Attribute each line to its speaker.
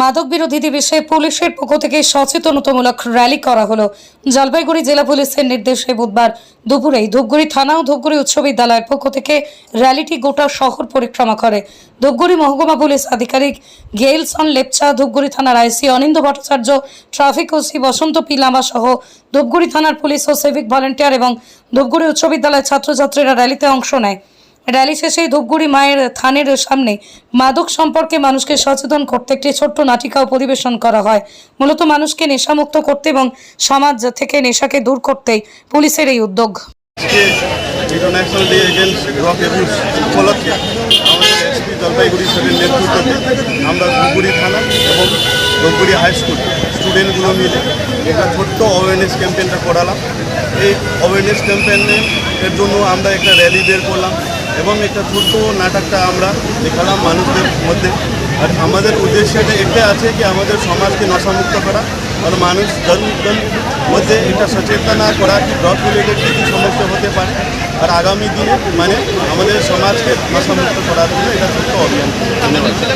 Speaker 1: মাদক বিরোধী দিবসে পুলিশের পক্ষ থেকে সচেতনতামূলক র্যালি করা হলো। জলপাইগুড়ি জেলা পুলিশের নির্দেশে বুধবার দুপুরে ধূপগুড়ি থানা ও ধূপগুড়ি উচ্চ বিদ্যালয়ের পক্ষ থেকে র্যালিটি গোটা শহর পরিক্রমা করে। ধূপগুড়ি মহকুমা পুলিশ আধিকারিক গেইলসন লেপচা, ধূপগুড়ি থানার IC Anindya Bhattacharya, traffic OC Basanta Pilama সহ ধূপগুড়ি থানার পুলিশ ও সিভিক ভলেন্টিয়ার এবং ধূপগুড়ি উচ্চ বিদ্যালয়ের ছাত্রছাত্রীরা র্যালিতে অংশ নেয়। র্যালি শেষে ধূপগুড়ি মায়ের থানের সামনে মাদক সম্পর্কে মানুষকে সচেতন করতে একটি ছোট্ট নাটিকাও পরিবেশন করা হয়। মূলত মানুষকে নেশামুক্ত করতে এবং সমাজ থেকে নেশাকে দূর করতেই পুলিশের এই উদ্যোগ।
Speaker 2: জলপাইগুড়ি নেতৃত্বে আমরা ধুপগুড়ি থানা এবং ধুপগুড়ি স্টুডেন্টগুলো মিলে একটা ছোট্ট অ্যাওয়ারনেস ক্যাম্পেইনটা করালাম। এই অ্যাওয়ারনেস ক্যাম্পেইনের এর জন্য আমরা একটা র্যালি বের করলাম। এবং একটা ছোট্ট নাটকটা আমরা দেখালাম মানুষদের মধ্যে। আর আমাদের উদ্দেশ্যটা এটা আছে কি আমাদের সমাজকে নশামুক্ত করা। আর মানুষ জনগণ মধ্যে এটা সচেতনা করা, কি ড্রগ রিলেটেড কী সমস্যা হতে পারে। আর আগামী দিনে মানে আমাদের সমাজকে নশামুক্ত করার জন্য এটা ছোট্ট অভিযান। ধন্যবাদ।